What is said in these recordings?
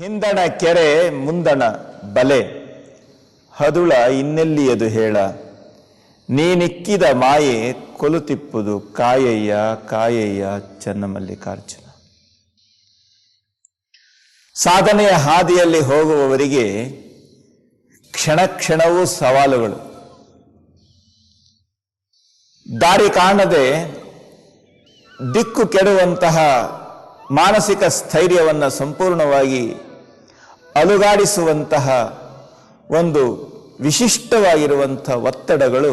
ಹಿಂದಣ ಕೆರೆ, ಮುಂದಣ ಬಲೆ. ಹದುಳ ಇನ್ನೆಲ್ಲಿಯದು ಹೇಳ? ನೀನಿಕ್ಕಿದ ಮಾಯೆ ಕೊಲುತಿಪ್ಪುದು ಕಾಯಯ್ಯ ಕಾಯಯ್ಯ ಚನ್ನಮಲ್ಲಿಕಾರ್ಜುನ. ಸಾಧನೆಯ ಹಾದಿಯಲ್ಲಿ ಹೋಗುವವರಿಗೆ ಕ್ಷಣ ಕ್ಷಣವೂ ಸವಾಲುಗಳು. ದಾರಿ ಕಾಣದೆ ದಿಕ್ಕು ಕೆಡುವಂತಹ ಮಾನಸಿಕ ಸ್ಥೈರ್ಯವನ್ನು ಸಂಪೂರ್ಣವಾಗಿ ಅಲುಗಾಡಿಸುವಂತಹ ಒಂದು ವಿಶಿಷ್ಟವಾಗಿರುವಂಥ ಒತ್ತಡಗಳು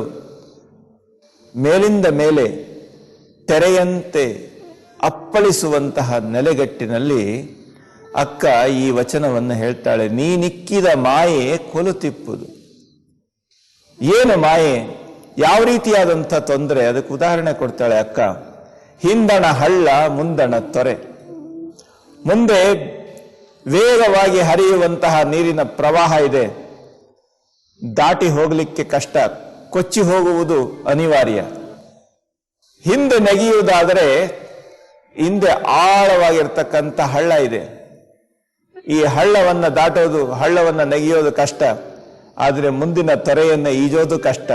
ಮೇಲಿಂದ ಮೇಲೆ ತೆರೆಯಂತೆ ಅಪ್ಪಳಿಸುವಂತಹ ನೆಲೆಗಟ್ಟಿನಲ್ಲಿ ಅಕ್ಕ ಈ ವಚನವನ್ನು ಹೇಳ್ತಾಳೆ, ನೀನಿಕ್ಕಿದ ಮಾಯೆ ಕೊಲುತಿಪ್ಪುದು. ಏನು ಮಾಯೆ? ಯಾವ ರೀತಿಯಾದಂಥ ತೊಂದರೆ? ಅದಕ್ಕೆ ಉದಾಹರಣೆ ಕೊಡ್ತಾಳೆ ಅಕ್ಕ, ಹಿಂದಣ ಹಳ್ಳ, ಮುಂದಣ ತೊರೆ. ಮುಂದೆ ವೇಗವಾಗಿ ಹರಿಯುವಂತಹ ನೀರಿನ ಪ್ರವಾಹ ಇದೆ. ದಾಟಿ ಹೋಗಲಿಕ್ಕೆ ಕಷ್ಟ, ಕೊಚ್ಚಿ ಹೋಗುವುದು ಅನಿವಾರ್ಯ. ಹಿಂದೆ ನೆಗೆಯುವುದಾದರೆ ಹಿಂದೆ ಆಳವಾಗಿರ್ತಕ್ಕಂಥ ಹಳ್ಳ ಇದೆ. ಈ ಹಳ್ಳವನ್ನು ದಾಟೋದು, ಹಳ್ಳವನ್ನು ನೆಗೆಯೋದು ಕಷ್ಟ, ಆದರೆ ಮುಂದಿನ ತೊರೆಯನ್ನು ಈಜೋದು ಕಷ್ಟ.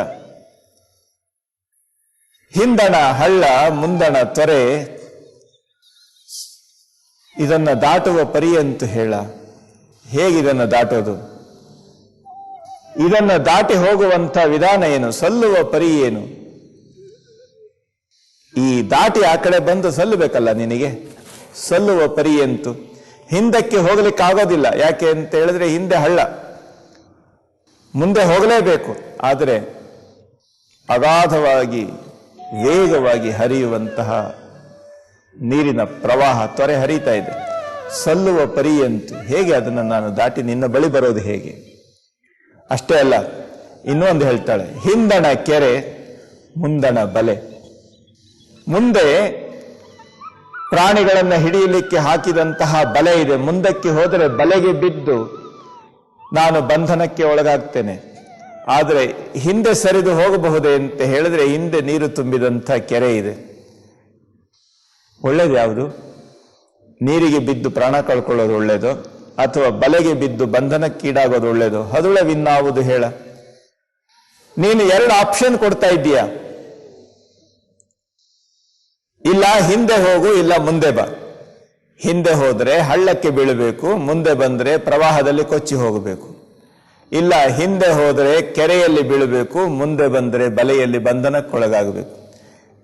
ಹಿಂದಣ ಹಳ್ಳ, ಮುಂದಣ ತೊರೆ ಇದನ್ನ ದಾಟುವ ಪರಿ ಅಂತ ಹೇಳ. ಹೇಗಿದನ್ನು ದಾಟೋದು? ಇದನ್ನ ದಾಟಿ ಹೋಗುವಂತ ವಿಧಾನ ಏನು? ಸಲ್ಲುವ ಪರಿ ಏನು? ಈ ದಾಟಿ ಆ ಕಡೆ ಬಂದು ಸಲ್ಲಬೇಕಲ್ಲ ನಿನಗೆ? ಸಲ್ಲುವ ಪರಿ ಅಂತು ಹಿಂದಕ್ಕೆ ಹೋಗ್ಲಿಕ್ಕೆ ಆಗೋದಿಲ್ಲ ಯಾಕೆ ಅಂತ ಹೇಳಿದ್ರೆ ಹಿಂದೆ ಹಳ್ಳ. ಮುಂದೆ ಹೋಗಲೇಬೇಕು. ಆದರೆ ಅಗಾಧವಾಗಿ, ವೇಗವಾಗಿ ಹರಿಯುವಂತಹ ನೀರಿನ ಪ್ರವಾಹ ತೊರೆ ಹರಿತಾ ಇದೆ. ಸಲ್ಲುವ ಪರಿಯಂತು ಹೇಗೆ ಅದನ್ನು ನಾನು ದಾಟಿ ನಿನ್ನ ಬಳಿ ಬರೋದು ಹೇಗೆ? ಅಷ್ಟೇ ಅಲ್ಲ, ಇನ್ನೊಂದು ಹೇಳ್ತಾಳೆ, ಹಿಂದಣ ಕೆರೆ, ಮುಂದಣ ಬಲೆ. ಮುಂದೆ ಪ್ರಾಣಿಗಳನ್ನು ಹಿಡಿಯಲಿಕ್ಕೆ ಹಾಕಿದಂತಹ ಬಲೆ ಇದೆ. ಮುಂದಕ್ಕೆ ಹೋದರೆ ಬಲೆಗೆ ಬಿದ್ದು ನಾನು ಬಂಧನಕ್ಕೆ ಒಳಗಾಗ್ತೇನೆ. ಆದರೆ ಹಿಂದೆ ಸರಿದು ಹೋಗಬಹುದೇ ಅಂತ ಹೇಳಿದ್ರೆ ಹಿಂದೆ ನೀರು ತುಂಬಿದಂಥ ಕೆರೆ ಇದೆ. ಒಳ್ಳೇದು ಯಾವುದು? ನೀರಿಗೆ ಬಿದ್ದು ಪ್ರಾಣ ಕಳ್ಕೊಳ್ಳೋದು ಒಳ್ಳೇದು ಅಥವಾ ಬಲೆಗೆ ಬಿದ್ದು ಬಂಧನಕ್ಕೀಡಾಗೋದು ಒಳ್ಳೇದು? ಹದುಳವಿನ್ನಾವುದು ಹೇಳ. ನೀನು ಎರಡು ಆಪ್ಷನ್ ಕೊಡ್ತಾ ಇದ್ದೀಯಾ. ಇಲ್ಲ, ಹಿಂದೆ ಹೋಗು, ಇಲ್ಲ, ಮುಂದೆ ಬಾ. ಹಿಂದೆ ಹೋದ್ರೆ ಹಳ್ಳಕ್ಕೆ ಬೀಳಬೇಕು, ಮುಂದೆ ಬಂದ್ರೆ ಪ್ರವಾಹದಲ್ಲಿ ಕೊಚ್ಚಿ ಹೋಗಬೇಕು. ಇಲ್ಲ, ಹಿಂದೆ ಹೋದರೆ ಕೆರೆಯಲ್ಲಿ ಬೀಳಬೇಕು, ಮುಂದೆ ಬಂದರೆ ಬಲೆಯಲ್ಲಿ ಬಂಧನಕ್ಕೊಳಗಾಗಬೇಕು.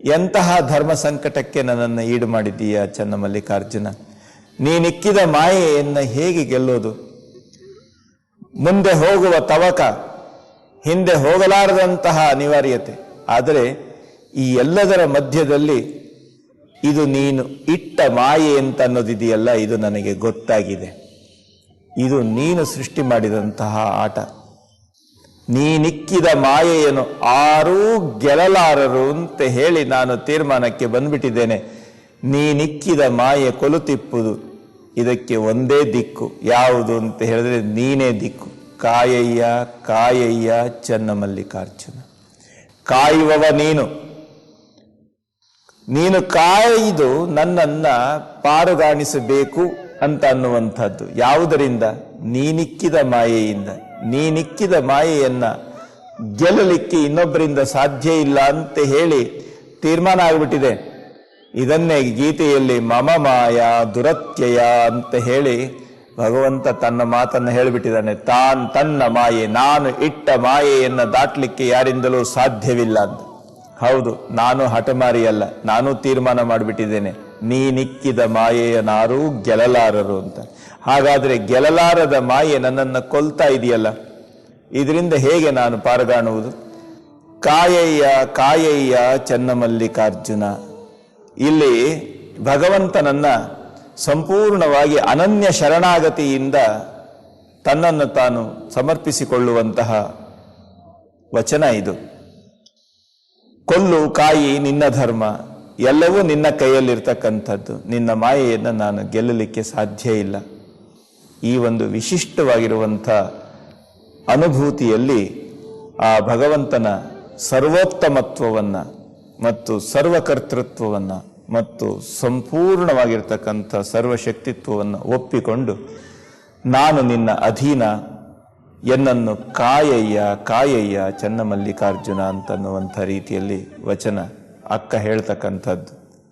ಎಂತಹ ಧರ್ಮ ಸಂಕಟಕ್ಕೆ ನನ್ನನ್ನು ಈಡು ಮಾಡಿದ್ದೀಯ ಚನ್ನಮಲ್ಲಿಕಾರ್ಜುನ? ನೀನಿಕ್ಕಿದ ಮಾಯೆಯನ್ನು ಹೇಗೆ ಗೆಲ್ಲೋದು? ಮುಂದೆ ಹೋಗುವ ತವಕ ಹಿಂದೆ ಹೋಗಲಾರದಂತಹ ಅನಿವಾರ್ಯತೆ. ಆದರೆ ಈ ಎಲ್ಲದರ ಮಧ್ಯದಲ್ಲಿ ಇದು ನೀನು ಇಟ್ಟ ಮಾಯೆ ಅಂತ ಅನ್ನೋದಿದೆಯಲ್ಲ, ಇದು ನನಗೆ ಗೊತ್ತಾಗಿದೆ. ಇದು ನೀನು ಸೃಷ್ಟಿ ಮಾಡಿದಂತಹ ಆಟ. ನೀನಿಕ್ಕಿದ ಮಾಯೆಯನ್ನು ಆರೂ ಗೆಲಲಾರರು ಅಂತ ಹೇಳಿ ನಾನು ತೀರ್ಮಾನಕ್ಕೆ ಬಂದ್ಬಿಟ್ಟಿದ್ದೇನೆ. ನೀನಿಕ್ಕಿದ ಮಾಯೆ ಕೊಲುತಿಪ್ಪುದು. ಇದಕ್ಕೆ ಒಂದೇ ದಿಕ್ಕು. ಯಾವುದು ಅಂತ ಹೇಳಿದ್ರೆ ನೀನೇ ದಿಕ್ಕು. ಕಾಯಯ್ಯ ಕಾಯಯ್ಯ ಚನ್ನಮಲ್ಲಿಕಾರ್ಜುನ. ಕಾಯುವವ ನೀನು. ನೀನು ಕಾಯ್ದು ನನ್ನನ್ನ ಪಾರುಗಾಣಿಸಬೇಕು ಅಂತ ಅನ್ನುವಂಥದ್ದು. ಯಾವುದರಿಂದ? ನೀನಿಕ್ಕಿದ ಮಾಯೆಯಿಂದ. ನೀನಿಕ್ಕಿದ ಮಾಯೆಯನ್ನ ಗೆಲ್ಲಲಿಕ್ಕೆ ಇನ್ನೊಬ್ಬರಿಂದ ಸಾಧ್ಯ ಇಲ್ಲ ಅಂತ ಹೇಳಿ ತೀರ್ಮಾನ ಆಗ್ಬಿಟ್ಟಿದೆ. ಇದನ್ನೇ ಗೀತೆಯಲ್ಲಿ ಮಮ ಮಾಯ ದುರತ್ಯಯ ಅಂತ ಹೇಳಿ ಭಗವಂತ ತನ್ನ ಮಾತನ್ನು ಹೇಳಿಬಿಟ್ಟಿದ್ದಾನೆ. ತಾನ್ ತನ್ನ ಮಾಯೆ, ನಾನು ಇಟ್ಟ ಮಾಯೆಯನ್ನು ದಾಟ್ಲಿಕ್ಕೆ ಯಾರಿಂದಲೂ ಸಾಧ್ಯವಿಲ್ಲ ಅಂತ. ಹೌದು, ನಾನು ಹಠಮಾರಿಯಲ್ಲ, ನಾನು ತೀರ್ಮಾನ ಮಾಡಿಬಿಟ್ಟಿದ್ದೇನೆ. ನೀನಿಕ್ಕಿದ ಮಾಯೆಯನಾರೂ ಗೆಲ್ಲಲಾರರು ಅಂತ. ಹಾಗಾದ್ರೆ ಗೆಲ್ಲಲಾರದ ಮಾಯೆ ನನ್ನನ್ನು ಕೊಲ್ತಾ ಇದೆಯಲ್ಲ? ಇದರಿಂದ ಹೇಗೆ ನಾನು ಪಾರುಗಾಣುವುದು? ಕಾಯಯ್ಯ ಕಾಯಯ್ಯ ಚನ್ನಮಲ್ಲಿಕಾರ್ಜುನ. ಇಲ್ಲಿ ಭಗವಂತನನ್ನ ಸಂಪೂರ್ಣವಾಗಿ ಅನನ್ಯ ಶರಣಾಗತಿಯಿಂದ ತನ್ನನ್ನು ತಾನು ಸಮರ್ಪಿಸಿಕೊಳ್ಳುವಂತಹ ವಚನ ಇದು. ಕೊಲ್ಲು, ಕಾಯಿ, ನಿನ್ನ ಧರ್ಮ, ಎಲ್ಲವೂ ನಿನ್ನ ಕೈಯಲ್ಲಿರ್ತಕ್ಕಂಥದ್ದು. ನಿನ್ನ ಮಾಯೆಯನ್ನು ನಾನು ಗೆಲ್ಲಲಿಕ್ಕೆ ಸಾಧ್ಯ ಇಲ್ಲ. ಈ ಒಂದು ವಿಶಿಷ್ಟವಾಗಿರುವಂಥ ಅನುಭೂತಿಯಲ್ಲಿ ಆ ಭಗವಂತನ ಸರ್ವೋತ್ತಮತ್ವವನ್ನು ಮತ್ತು ಸರ್ವಕರ್ತೃತ್ವವನ್ನು ಮತ್ತು ಸಂಪೂರ್ಣವಾಗಿರ್ತಕ್ಕಂಥ ಸರ್ವಶಕ್ತಿತ್ವವನ್ನು ಒಪ್ಪಿಕೊಂಡು ನಾನು ನಿನ್ನ ಅಧೀನ, ಎನ್ನನ್ನು ಕಾಯಯ್ಯ ಕಾಯಯ್ಯ ಚನ್ನಮಲ್ಲಿಕಾರ್ಜುನ ಅಂತನ್ನುವಂಥ ರೀತಿಯಲ್ಲಿ ವಚನ ಅಕ್ಕ ಹೇಳ್ತಕ್ಕಂಥದ್ದು.